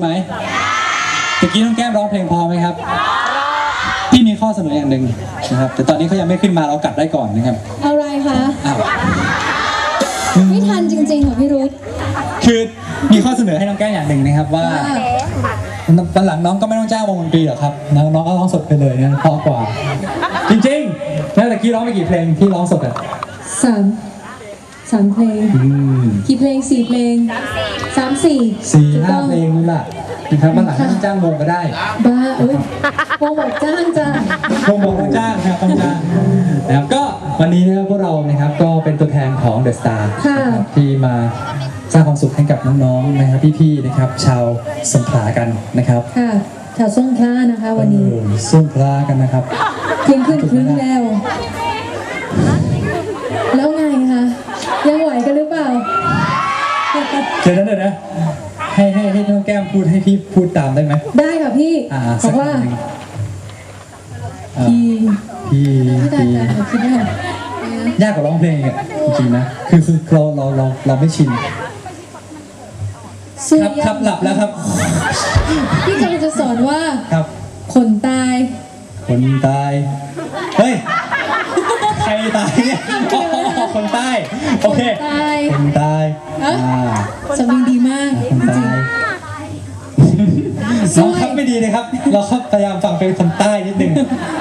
ไหมตะกี้น้องแก้มร้องเพลงพอไหมครับพี่มีข้อเสนออย่างหนึ่งนะครับแต่ตอนนี้เขายังไม่ขึ้นมาเรากัดได้ก่อนนะครับอะไรคะอ้าวไม่ทันจริงๆค่ะพี่รุธคือมีข้อเสนอให้น้องแก้มอย่างหนึ่งนะครับว่าว่าตอนหลังน้องก็ไม่ต้องจ้างวงดนตรีหรอกครับน้องน้องก็ร้องสดไปเลยนะเพราะกว่า จริงๆแล้วตะกี้ร้องไปกี่เพลงที่ร้องสดอะสาม สามเพลง อืมกี่เพลงสี่เพลงสามสี่สี่ถูกห้าต้องเพลงนู่นล่ะนะครับวันหลังไม่ต้องจ้างวงก็ได้บ้าเอ้ยโปรโมทจ้างจ้าวงวงต้องจ้างนะครับต้องจ้างนะครับก็วันนี้นะครับพวกเรานะครับก็เป็นตัวแทนของ The Star ค่ะนะครับที่มาสร้างความสุขให้กับน้องๆ นะครับ พี่ๆ นะครับ ชาวสงขลากันนะครับค่ะแถวสงขลานะคะ วันนี้เออสงขลากันนะครับเพียงขึ้นครึ่งแล้วแล้วไงคะยังไหวกันหรือเปล่า เดี๋ยวนะเดี๋ยวนะให้ให้ให้น้องแก้มพูดให้พี่พูดตามได้ไหมได้ค่ะพี่อ่าบสัอกว่าคำหนึ่งอ่าพี่พี่ไม่ได้พี่ค่ะขอคิดได้ค่ะยากกว่าร้องเพลงอีกอะจริงๆนะคือคือเราเราเราเราไม่ชินสู้ครับยากครับหลับแล้วครับพี่กำลังจะสอนว่าครับคนตาย คนตาย เฮ้ย ใครตายเนี่ยอ๋อคนใต้ โอเค คนตายคน ครับไม่ดีเลยครับ เราครับพยายามฟังเป็นคนใต้นิดนึง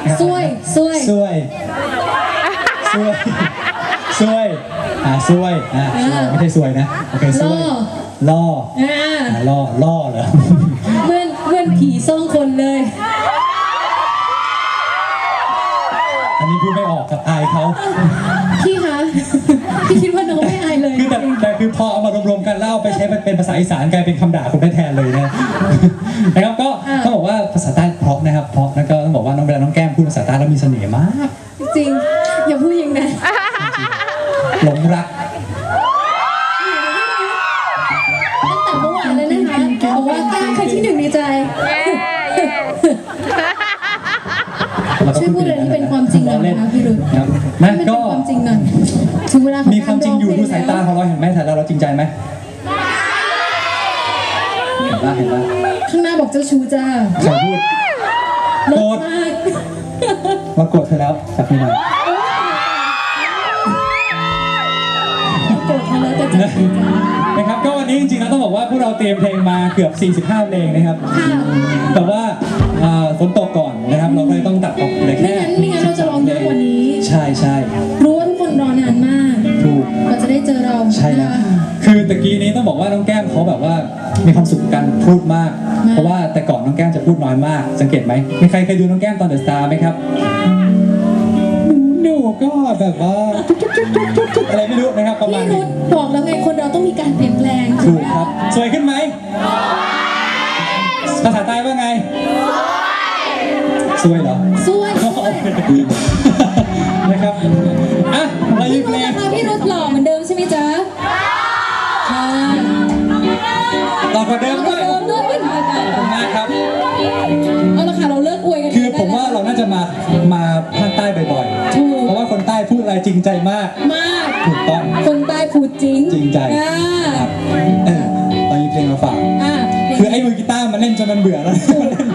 นะครับช่วยช่วยช่วยช่วยช่วยอ่าช่วยอ่าช่วยไม่ใช่ช่วยนะโอเคช่วยล่ออ่าอ่าล่อล่อเหรอเหมื่อนเหมื่อนผีซ่องคนเลย อันนี้พูดไม่ออกครับอายเขา เอาไปใช้เป็นภาษาอีสานกลายเป็นคำด่าคนได้แทนเลยนะ นะครับก็ต้องบอกว่าภาษาใต้เพราะนะครับเพราะแล้วก็ต้องบอกว่าน้องเวลาน้องแก้มพูดภาษาใต้แล้วมีเสน่ห์มากจริง อย่าพูดอย่างนั้นหลงรักตั้งแต่เมื่อวานเลยนะคะบอกว่าแก้มใครที่หนึ่งในใจช่วยพูดอะไรที่เป็นความจริงหน่อยนะคะพี่รุ่นครับให้นะมันเป็นก็ความจริงหน่อยถึงเวลาของมีความจริงอยู่กดูร้สายตาของเราเห็นไหมถ่ายเราเราจริงใจไหมเห็น ปะเห็นปะข้างหน้าบอกเจ้าชู้จ้าใครพูดลโกรดธมากมาโกรธเธอแล้วจากนี้มาโกรธเขาแล้วแต่เจ้าชู้จ้านะครับก็วันนี้จริงๆแล้วต้องบอกว่าพวกเราเตรียมเพลงมาเกือบ 45 เพลงนะครับค่ะแต่ว่าอ่าฝนตกก่อนนะครับเราก็เลยต้องตัดออกเหลือไม่แค่งั้นไม่งั้นเราจะร้องเยอะกว่านี้ ใช่ใช่รู้ว่าทุกคนรอนานมากถูกกว่าจะได้เจอเราใช่แล้วนะ คะคือตะกี้นี้ต้องบอกว่าน้องแก้มเขาแบบว่ามีความสุขกับการพูดมากมาก เพราะว่าแต่ก่อนน้องแก้มจะพูดน้อยมาก สังเกตไหมมีใครเคยดูน้องแก้มตอนเดอะสตาร์ไหมครับหนูก็แบบว่าจุ๊บๆๆๆอะไรไม่รู้นะครับประมาณพี่นุนี้ชบอกแล้วไงคนเราต้องมีการเปลี่ยนแปลงถูกครับ สวยขึ้นไหมภาษาใต้ว่าไง สวยเหรอสวยโอ ค่ะต่อกว่าเดิมเหมืด้อวนยเดิมด้วยเหมือนเดิมขอบคุณมากครับ เอาละค่ะเราเลิกอวยกันคือผมว่าเราน่าจะมา มาภาคใต้บ่อยถูกๆเพราะว่าคนใต้พูดอะไรจริงใจมาก มาก ถูกต้อง คนใต้พูดจริงจริงใจอ่าครับเออตอนนี้เพลงมาฝาก อ่าคือไอ้มือกีตาร์มันเล่นจนมันเบื่อแล้วมันเล่น